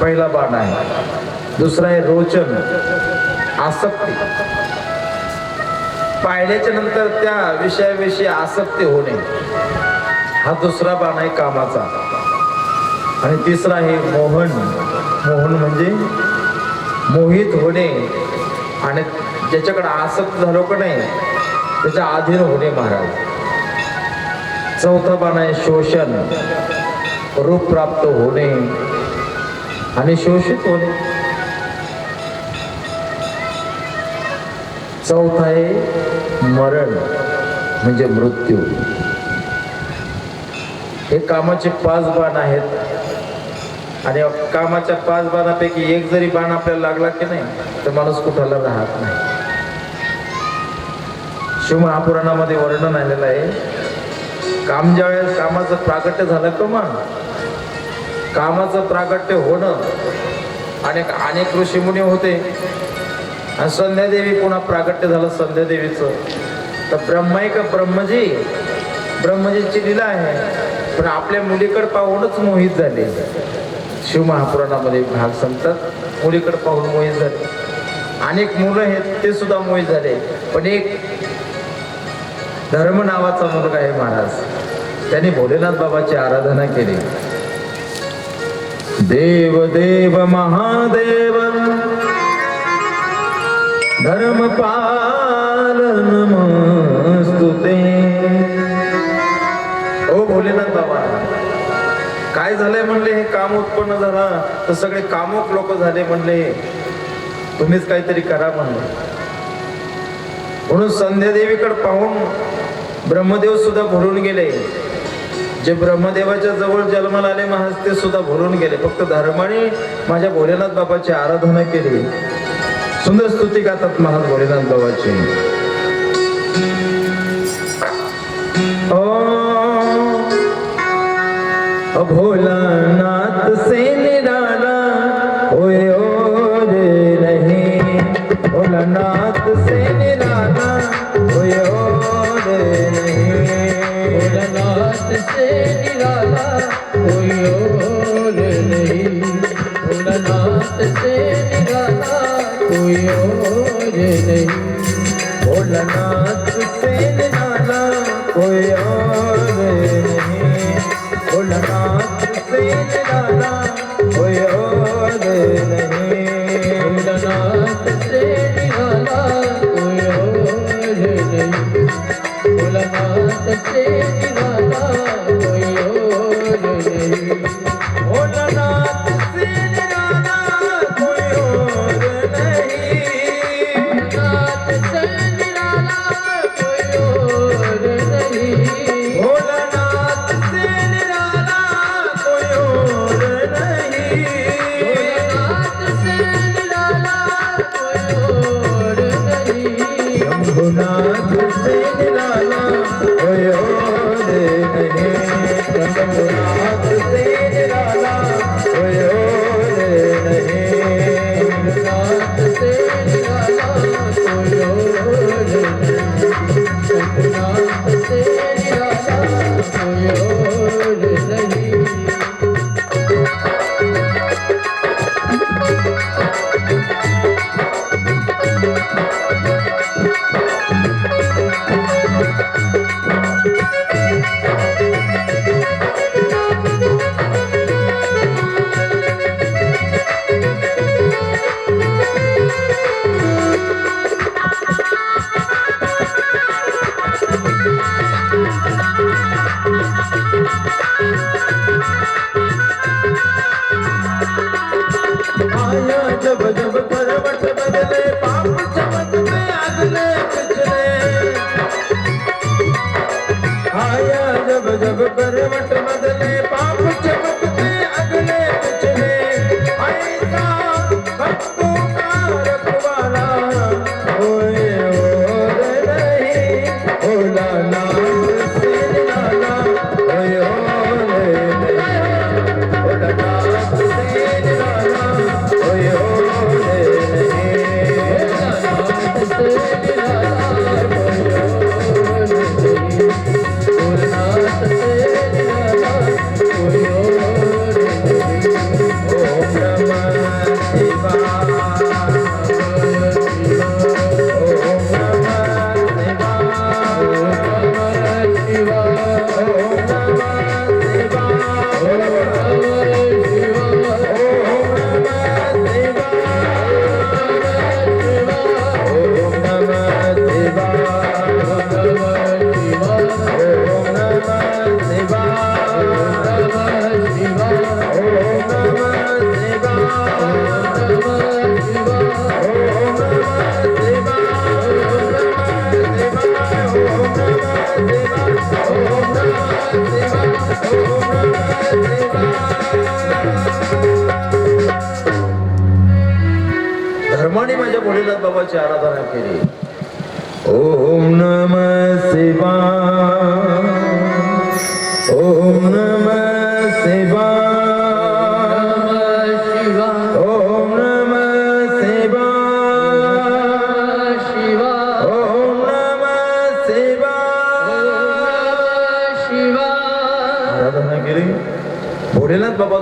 पहिला बाण आहे. दुसरा आहे रोचन आसक्ती. पाहिल्याच्या नंतर त्या विषयाविषयी आसक्ती होणे. हा दुसरा बाण आहे कामाचा. आणि तिसरा आहे मोहन. मोहन म्हणजे मोहित होणे. आणि ज्याच्याकडे आसक्त झालो का नाही त्याच्या अधीन होणे महाराज. चौथा बाण आहे शोषण रूप प्राप्त होणे. आणि शोषित होणे. चौथा आहे मरण म्हणजे मृत्यू. हे कामाचे पाच बाण आहेत. आणि कामाच्या पाच बाणापैकी एक जरी बाण आपल्याला लागला की नाही तर माणूस कुठाला राहत नाही. शिवमहापुराणामध्ये वर्णन आलेलं आहे काम ज्या वेळेस कामाचं प्रागट्य झालं का मग कामाचं प्रागट्य होणं. अनेक अनेक ऋषीमुनी होते. आणि संध्यादेवी पुन्हा प्रागट्य झालं संध्यादेवीचं. तर ब्रह्मा ब्रह्मजी? ब्रह्मजीची लीला आहे. पण आपल्या मुलीकडे पाहूनच मोहित झाले. शिवमहापुराणामध्ये भाग सांगतात. मुलीकडे पाहून मोहित झाले. अनेक मुलं आहेत ते सुद्धा मोहित झाले. पण एक धर्म नावाचा मुलगा आहे महाराज. त्यांनी भोलेनाथ बाबाची आराधना केली. देव देव महादेव। धर्मपाल नमस्तुते ओ भोलेनाथ बाबा काय झालंय म्हणले हे काम उत्पन्न झाला? तर सगळे कामोक लोक झाले म्हणले. तुम्हीच काहीतरी करा म्हणले. म्हणून संध्यादेवीकडे पाहून ब्रह्मदेव सुद्धा भरून गेले. जे ब्रह्मदेवाच्या जवळ जन्माला आले महाराज ते सुद्धा भरून गेले. फक्त धर्माने माझ्या भोलेनाथ बाबाची आराधना केली. सुंदर स्तुती गातात महाराज भोलेनाथ बाबाची. ओ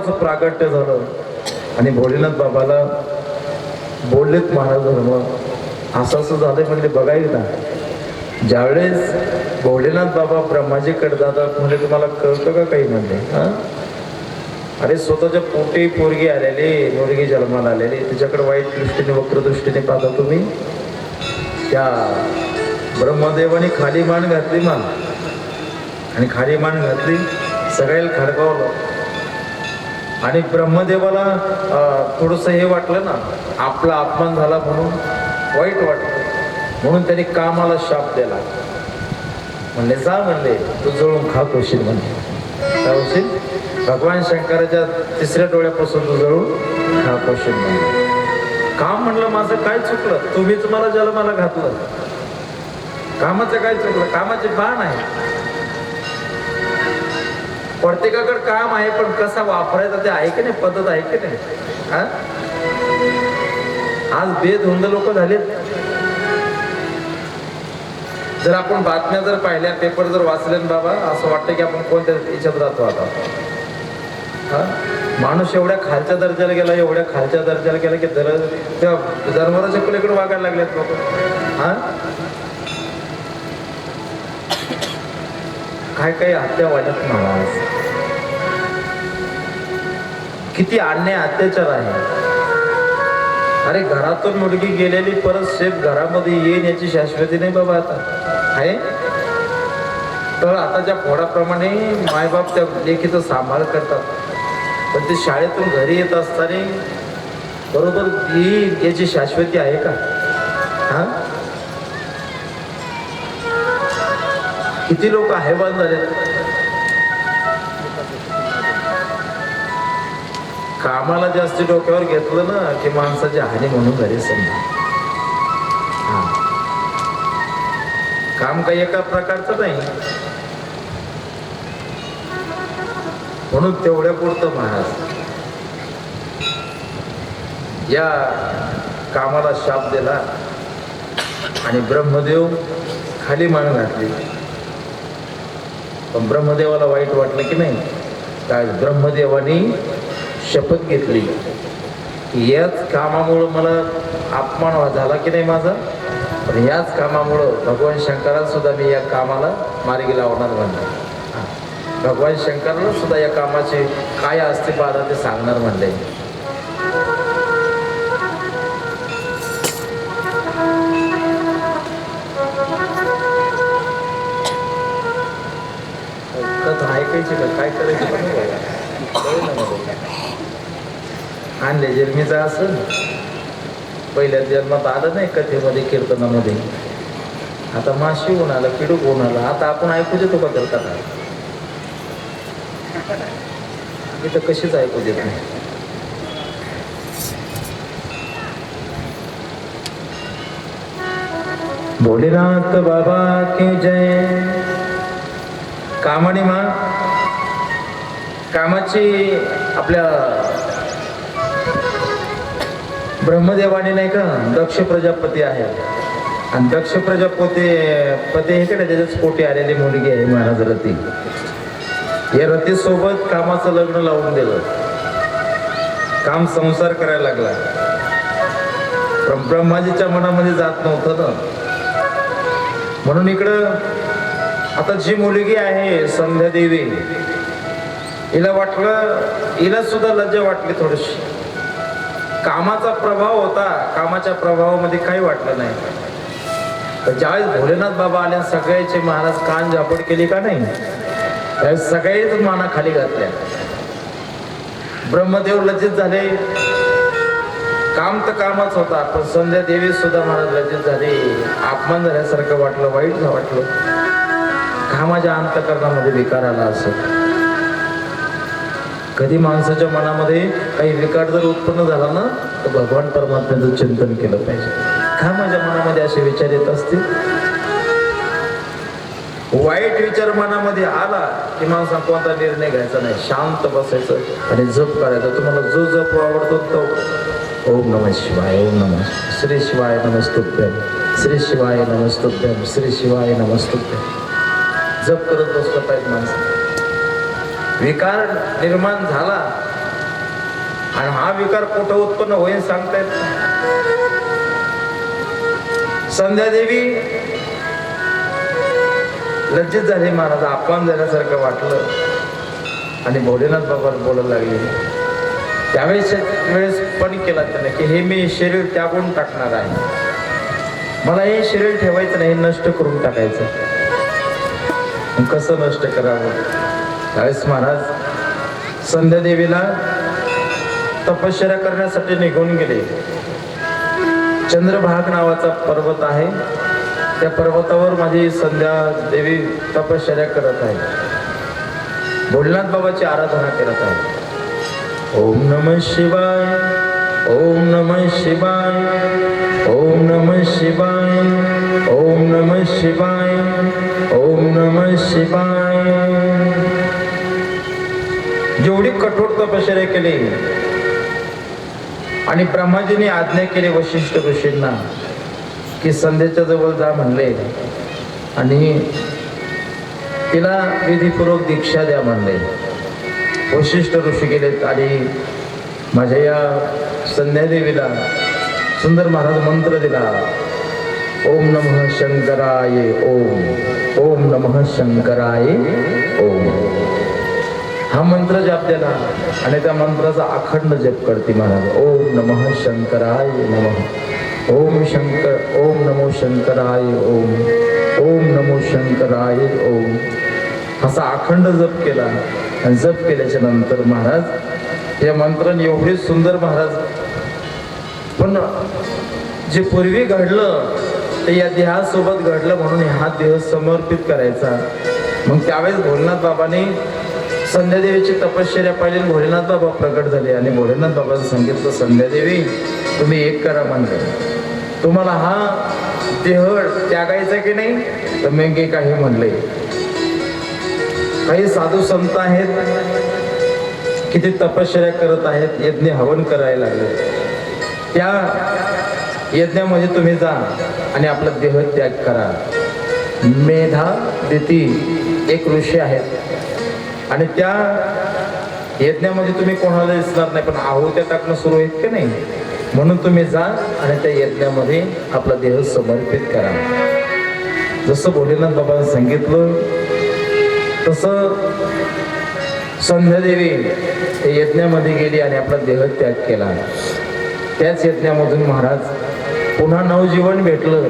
भोलेनाथ प्रागट्य झालं. आणि भोलेनाथ बाबाला बोललेत महाराज धर्म असं असं झालंय म्हणजे बघायला ना ज्यावेळेस भोलेनाथ बाबा ब्रह्माजीकडे जातात म्हणजे तुम्हाला कळतं का काही म्हणले? हा? अरे स्वतःच्या पोटी पोरगी आलेली मुलगी जन्माला आलेली तिच्याकडे वाईट दृष्टीने वक्र दृष्टीने पाहता तुम्ही? त्या ब्रह्मदेवाने खाली मान घातली मान. आणि खाली मान घातली सगळ्याला खडकावलं. आणि ब्रह्मदेवाला थोडस हे वाटलं ना आपला अपमान झाला म्हणून वाईट वाटलं. म्हणून त्यांनी कामाला शाप दिला. म्हणले जा म्हणले तू जळून खात होशील म्हणले. त्या होशील? भगवान शंकराच्या तिसऱ्या डोळ्यापासून तू जळून खात होशील म्हणले. काम म्हणलं माझं काय चुकलं? तुम्हीच मला जन्माला घातलं. कामाचं काय चुकलं? कामाचे बाण आहे. प्रत्येकाकडे काम आहे पण कसा वापरायचा ते आहे की नाही? पद्धत आहे की नाही? हा? आज बेधुंद लोक झालेत. जर आपण बातम्या जर पाहिल्या पेपर जर वाचले ना बाबा असं वाटतं की आपण कोणत्या याच्यात राहतो आता? हा? माणूस एवढ्या खालच्या दर्जाला गेला एवढ्या खालच्या दर्जाला गेला की दर त्या जनावराच्या पलीकडे वागायला लागलेत लोक. हा? काय काय हत्या वाटत महाराज किती अन्याय अत्याचार आहे. अरे घरातून मुलगी गेलेली परत शेफ घरामध्ये येईन याची शाश्वती नाही बाबा आता. आहे? तर आताच्या फोडाप्रमाणे मायबाप त्या लेखीचा सांभाळ करतात. पण ते शाळेतून घरी येत असताना बरोबर ही याची शाश्वती आहे का? हा? किती लोक हैवान झाले कामाला जास्त डोक्यावर घेतलं ना की माणसाची हानी म्हणून झाली समजा. काम काही एका प्रकारचं नाही. म्हणून तेवढ्या पुरतं महाराज. या कामाला शाप दिला आणि ब्रह्मदेव खाली मान घातली. पण ब्रह्मदेवाला वाईट वाटलं की नाही? काय ब्रह्मदेवानी शपथ घेतली. याच कामामुळं मला अपमान झाला की नाही माझा? पण याच कामामुळं भगवान शंकराला सुद्धा मी या कामाला मार्गी लावणार म्हणलं. भगवान शंकरला सुद्धा या कामाचे काय अस्तित्व पाहता ते सांगणार म्हणले. ऐकायची का? काय करायची पण नाही आणले जन्मीचा असं. पहिल्या जन्मात आलं नाही कथेमध्ये कीर्तनामध्ये. आता माशी होऊन आला किडूक होऊन आला आता आपण ऐकू देतो का करता का मी तर कशीच ऐकू देत नाही. भोलेनाथ बाबा की जय. कामाने मा कामाची आपल्या ब्रह्मदेवाने नाही का दक्ष प्रजापती आहे. आणि दक्ष प्रजापती पती हे कडे त्याच्याच पोटी आलेली मुलगी आहे महाराज रती. या रतीसोबत कामाचं लग्न लावून दिलं. काम संसार करायला लागला. ब्रह्माजीच्या मनामध्ये जात नव्हतं ना. म्हणून इकडं आता जी मुलगी आहे संध्या देवी हिला वाटलं हिला सुद्धा लज्जा वाटली थोडीशी. कामाचा प्रभाव होता कामाच्या प्रभावामध्ये काही वाटलं नाही. तर ज्यावेळेस भोलेनाथ बाबा आल्या सगळ्याचे महाराज कान झापड केली का नाही? त्यावेळेस सगळेच माना खाली घातल्या. ब्रह्मदेव लज्जित झाले. काम तर कामच होता पण संध्या देवी सुद्धा महाराज लज्जित झाले. अपमान झाल्यासारखं वाटलं वाईट वाटलं. कामाच्या अंतकरणामध्ये विकार आला असं कधी माणसाच्या मनामध्ये काही विकार जर उत्पन्न झाला ना तर भगवान परमात्म्याचं चिंतन केलं पाहिजे. का माझ्या मनामध्ये असे विचार येत असतील. वाईट विचार मनामध्ये आला की माणसा कोणता निर्णय घ्यायचा नाही. शांत बसायचं आणि जप करायचा तुम्हाला जो जप आवडतो तो. ओम नम शिवाय ओम नम श्री शिवाय नमस्तुभ्यम श्री शिवाय नमस्तुभ्यम श्री शिवाय नमस्तुभ्यम जप करत बसलं पाहिजे माणसं विकार निर्माण झाला आणि हा विकार कुठं उत्पन्न होईल सांगता येत संध्यादेवी लज्जित झाली महाराज अपमान झाल्यासारखं वाटलं. आणि भोलेनाथ बाबा बोलायला लागले. त्यावेळेस वेळेस पण केला त्याने की हे मी शरीर त्यागून टाकणार आहे. मला हे शरीर ठेवायचं नाही हे नष्ट करून टाकायचं. कसं नष्ट करावं? त्यावेळेस महाराज. संध्यादेवीला तपश्चर्या करण्यासाठी निघून गेले. चंद्रभाग नावाचा पर्वत आहे. त्या पर्वतावर माझी संध्या देवी तपश्चर्या करत आहे. भोलनाथ बाबाची आराधना करत आहे. ओम नम शिवाय ओम नम शिवाय ओम नम शिवाय ओम नम शिवाय. शिवाय. जेवढी कठोर तपश्चर्या केली. आणि ब्रह्माजीने आज्ञा केली वशिष्ठ ऋषींना की संध्याच्या जवळ जा म्हणले. आणि तिला विधीपूर्वक दीक्षा द्या म्हणले. वशिष्ठ ऋषी गेलेत आणि माझ्या या संध्यादेवीला सुंदर महाराज मंत्र दिला. ओम नमः शंकराय ओम। ओम नमः शंकराय ओम। हा मंत्र जप दिला आणि त्या मंत्राचा अखंड जप करते महाराज. ओम नमः शंकराय नमः. ओम शंकर ओम नमो शंकराय ओम। ओम नमो शंकराय ओम। असा अखंड जप केला. आणि जप केल्याच्यानंतर महाराज या मंत्राने एवढे सुंदर महाराज पण जे पूर्वी घडलं ते या देहासोबत घडलं म्हणून हा देह समर्पित करायचा. मग त्यावेळेस भोलेनाथ बाबाने संध्यादेवीची तपश्चर्या पाहिली. भोलेनाथ बाबा प्रकट झाले आणि भोलेनाथ बाबाचं सांगितलं संध्यादेवी तुम्ही एक करा म्हणले तुम्हाला हा देह त्यागायचा की नाही? तर मी काही म्हणले. काही साधू संत आहेत किती तपश्चर्या करत आहेत यज्ञ हवन करायला लागले. त्या यज्ञामध्ये तुम्ही जा आणि आपला देह त्याग करा. मेधा देती एक ऋषी आहेत. आणि त्या यज्ञामध्ये तुम्ही कोणाला दिसणार नाही पण आहुत्या टाकणं सुरू आहेत की नाही? म्हणून तुम्ही जा आणि त्या यज्ञामध्ये आपला देह समर्पित करा. जसं भोलेनाथ बाबांनी सांगितलं तसं संध्यादेवी त्या यज्ञामध्ये गेली आणि आपला देह त्याग केला. त्याच यज्ञामधून महाराज पुन्हा नवजीवन भेटलं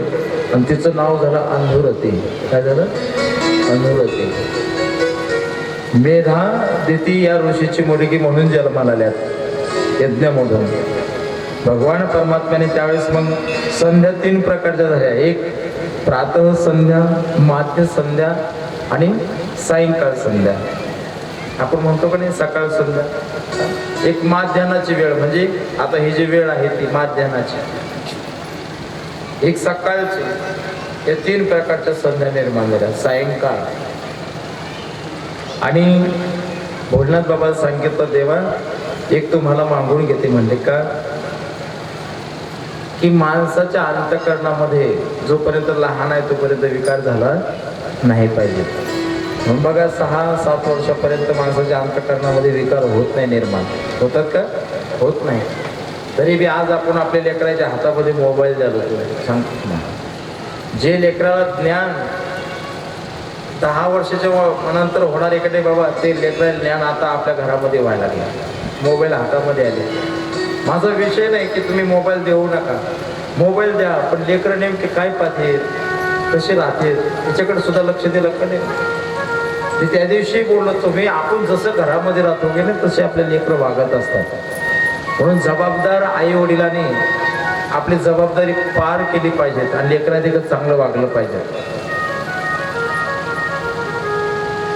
आणि तिचं नाव झालं अंधुरती काय झालं? अंधुरती मेधा दिती या ऋषीची मुलगी म्हणून जन्माला आल्यात यज्ञामधून. भगवान परमात्म्याने त्यावेळेस मग संध्या तीन प्रकारच्या झाल्या. एक प्रातः संध्या माध्य संध्या आणि सायंकाळ संध्या. आपण म्हणतो का नाही सकाळ संध्या? एक माध्यानाची वेळ. म्हणजे आता ही जी वेळ आहे ती माध्यानाची. एक सकाळची या तीन प्रकारच्या संध्या निर्माण झाल्या. सायंकाळ. आणि भोलनाथ बाबा सांगितलं देवा एक तुम्हाला मागून घेते. म्हणले का? की माणसाच्या अंतकरणामध्ये जोपर्यंत लहान आहे तोपर्यंत विकार झाला नाही पाहिजे. म्हणून बघा सहा सात वर्षापर्यंत माणसाच्या अंतकरणामध्ये विकार होत नाही निर्माण. होतात का? होत नाही. तरी बी आज आपण आपल्या लेकराच्या हातामध्ये मोबाईल द्यालो सांगतो ना जे लेकराला ज्ञान दहा वर्षाच्या नंतर होणार एखादे बाबा ते लेकरा ज्ञान आता आपल्या घरामध्ये व्हायला लागलं. मोबाईल हातामध्ये आले. माझा विषय नाही की तुम्ही मोबाईल देऊ नका. मोबाईल द्या पण लेकरं नेमके काय पाहतेत कसे राहतील याच्याकडे सुद्धा लक्ष दिलं का नाही? मी त्या दिवशी बोललो तुम्ही आपण जसं घरामध्ये राहतो गेले तसे आपले लेकरं वागत असतात. म्हणून जबाबदार आई वडिलांनी आपली जबाबदारी पार केली पाहिजेत आणि लेकरा लेकराधिक चांगलं वागलं पाहिजे.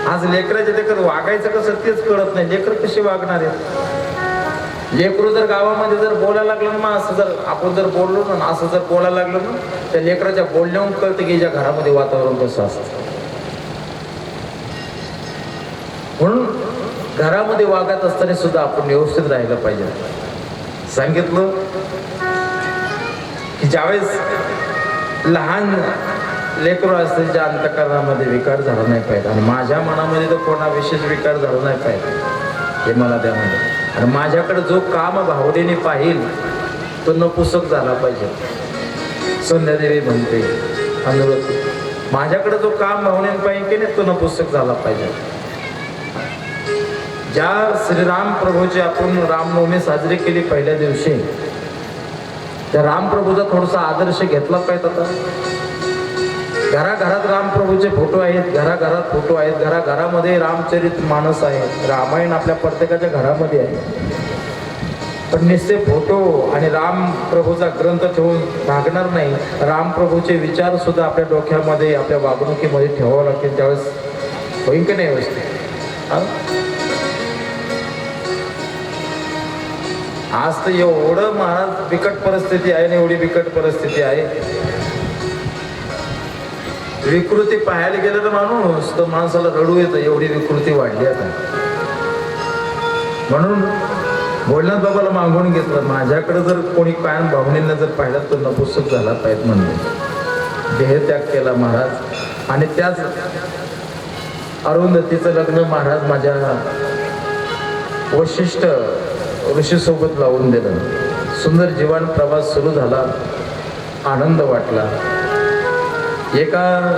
आज लेकराच्या देखत वागायचं कसं तेच कळत नाही. लेकर कसे वागणार आहेत? लेकरू जर गावामध्ये जर बोलायला लागलं ना असं जर आपण जर बोललो ना असं जर बोलायला लागलो ना त्या लेकराच्या बोलण्याहून कळतं की ज्या घरामध्ये वातावरण कसं असतं. म्हणून घरामध्ये वागत असताना सुद्धा आपण व्यवस्थित राहायला पाहिजे. सांगितलं की ज्यावेळेस लहान लेकरू असते ज्या अंतकरणामध्ये विकार झाला नाही पाहिजे. आणि माझ्या मनामध्ये तर कोणा विशेष विकार झाला नाही पाहिजे. हे मला द्या म्हणजे आणि माझ्याकडे जो काम भावनेने पाहिल तो नपुसक झाला पाहिजे. संध्यादेवी म्हणते अनुरोध माझ्याकडे जो काम भावनेने पाहिजे की नाही तो नपुसक झाला पाहिजे. ज्या श्रीराम प्रभूची आपण रामनवमी साजरी केली पहिल्या दिवशी त्या रामप्रभूचा थोडासा आदर्श घेतला पाहिजे आता. घराघरात रामप्रभूचे फोटो आहेत घराघरात फोटो आहेत घराघरामध्ये रामचरित मानस आहे रामायण आपल्या प्रत्येकाच्या घरामध्ये आहे. पण निश्चय फोटो आणि रामप्रभूचा ग्रंथ ठेवून भागणार नाही. रामप्रभूचे विचार सुद्धा आपल्या डोक्यामध्ये आपल्या वागणुकीमध्ये ठेवावं लागतील. त्यावेळेस होईल की नाही व्यवस्थित? आज तर एवढं महाराज बिकट परिस्थिती आहे आणि एवढी बिकट परिस्थिती आहे. विकृती पाहायला गेलं तर माणूस तर माणसाला रडू येतं एवढी विकृती वाढली आता. म्हणून बोलण्यात बाबाला मागून घेतलं. माझ्याकडे जर कोणी कायम भावनेनं जर पाहिलं तर नपुसक झाला पाहिजे म्हणून. देहत्याग केला महाराज. आणि त्याच अरुंधतीचं लग्न महाराज माझ्या वशिष्ठ ऋषीसोबत लावून दिलं. सुंदर जीवन प्रवास सुरू झाला. आनंद वाटला. एका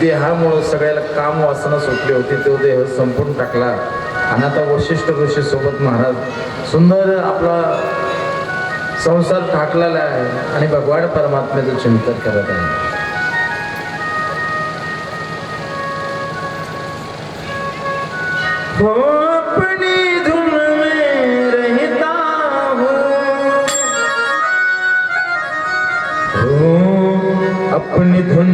देहामुळं सगळ्याला काम वासना सुटली होती तो देह संपून टाकला. आणि आता वशिष्ठ ऋषीसोबत महाराज सुंदर आपला संसार ठाकलेला आहे आणि भगवान परमात्म्याचं चिंतन करत आहे. हो. এখন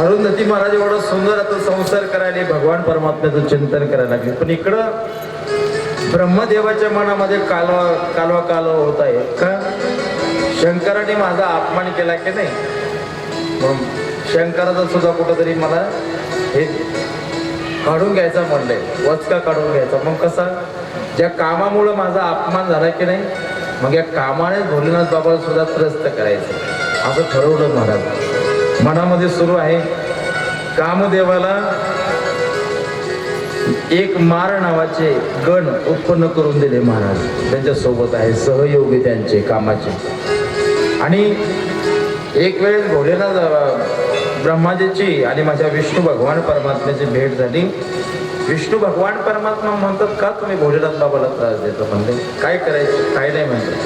अरुंधती महाराज एवढं सुंदर आता संसार करायला भगवान परमात्म्याचं चिंतन करायला लागले. पण इकडं ब्रह्मदेवाच्या मनामध्ये कालवा कालवा कालवा होत आहे. का? शंकराने माझा अपमान केला की नाही? मग शंकराचा सुद्धा कुठंतरी मला हे काढून घ्यायचा म्हणलंय वचका काढून घ्यायचा. मग कसा? ज्या कामामुळं माझा अपमान झाला की नाही? मग या कामाने भोलेनाथ बाबाला सुद्धा त्रस्त करायचं. असं ठरवलं महाराज. मनामध्ये सुरू आहे. कामदेवाला एक मार नावाचे गण उत्पन्न करून दिले महाराज. त्यांच्यासोबत आहे सहयोगी त्यांचे कामाचे. आणि एक वेळेस घोडेला ब्रह्माजीची आणि माझ्या विष्णू भगवान परमात्म्याची भेट झाली. विष्णू भगवान परमात्मा म्हणतात का तुम्ही भोलेनाथ बाबाला त्रास देतो? म्हणले काय करायचं? काय नाही म्हणले.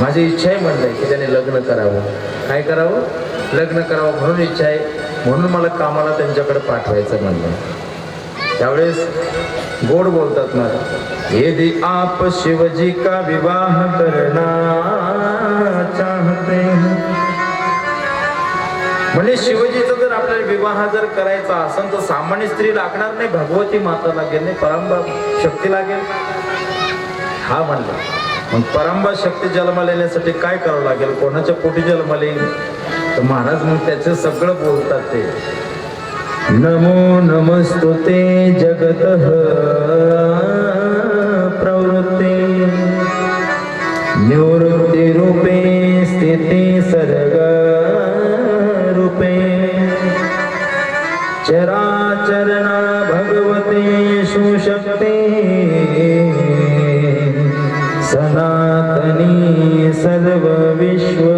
माझी इच्छा आहे म्हणलंय की त्याने लग्न करावं. काय करावं? लग्न करावं म्हणून इच्छा आहे म्हणून मला कामाला त्यांच्याकडे पाठवायचं म्हणलं त्यावेळेस गोड बोलतात ना यदि आप शिवजी का विवाह करना चाहते म्हणजे शिवजीचा जर आपल्याला विवाह जर करायचा असेल तर सामान्य स्त्री लागणार नाही भगवती माता लागेल नाही परंबा शक्ती लागेल. हा म्हणला. मग परंबा शक्ती जन्माला येण्यासाठी काय करावं लागेल? कोणाच्या पोटी जन्माला येईल? तर महाराज मग त्याचं सगळं बोलतात ते. नमो नमस्तुते जगत प्रवृत्ते। निवृत्ती रूपे स्थिती सर्ग रूपे चराचरणा भगवते सुशक्ते। सनातनी सर्व विश्व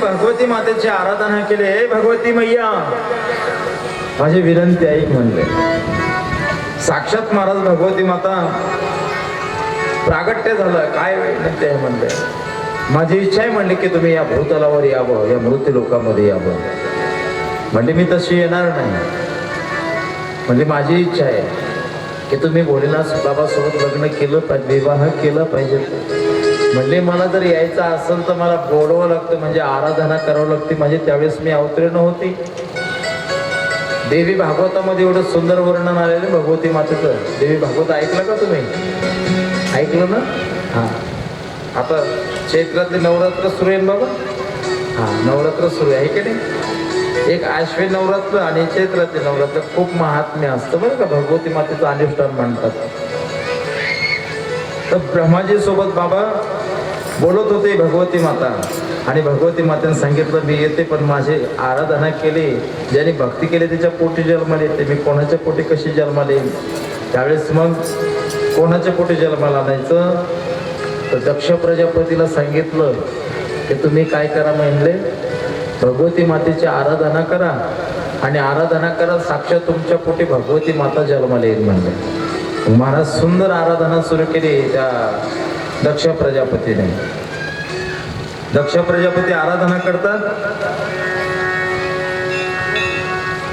भगवती मातेची आराधना केली. हे भगवती मैया माझी विनंती ऐक म्हणले. साक्षात महाराज भगवती माता प्रागट्य झालं. काय विनंती आहे म्हणले? माझी इच्छा आहे म्हणली की तुम्ही या भूतलावर यावं या मृत्यू लोकांमध्ये यावं. म्हणजे मी तशी येणार नाही. म्हणजे माझी इच्छा आहे की तुम्ही भोलेनाथ बाबासोबत लग्न केलं पाहिजे विवाह केला पाहिजे. म्हणजे मला जर यायचं असेल तर मला बोलवावं लागतं म्हणजे आराधना करावं लागते. म्हणजे त्यावेळेस मी अवतीर्ण होती. देवी भागवतामध्ये एवढं सुंदर वर्णन आलेलं आहे भगवती मातेचं. देवी भागवत ऐकलं का तुम्ही? ऐकलं ना? हा. आता चैत्रातले नवरात्र सुरू आहे बाबा. हा नवरात्र सुरू आहे की नाही? एक आश्वी नवरात्र आणि चैत्रातले नवरात्र खूप महात्म्य असतं बरं का. भगवती मातेचं अनुष्ठान म्हणतात. तर ब्रह्माजी सोबत बाबा बोलत होते भगवती माता. आणि भगवती मातेने सांगितलं मी येते पण माझे आराधना केली. ज्याने भक्ती केली त्याच्या पोटी जन्माला येते. मी कोणाच्या पोटी कशी जन्माले त्यावेळेस मग कोणाच्या पोटी जन्माला आणायचं? तर दक्ष प्रजापतीला सांगितलं की तुम्ही काय करा म्हणले? भगवती मातेची आराधना करा. आणि आराधना करा साक्षात तुमच्या पोटी भगवती माता जन्माला येईल म्हणले. महाराज सुंदर आराधना सुरू केली. त्या दक्ष प्रजापतीने दक्ष प्रजापती आराधना करतात.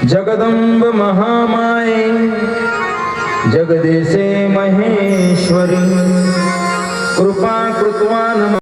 जगदंब महामाये जगदेशे महेश्वरी कृपा कृतवान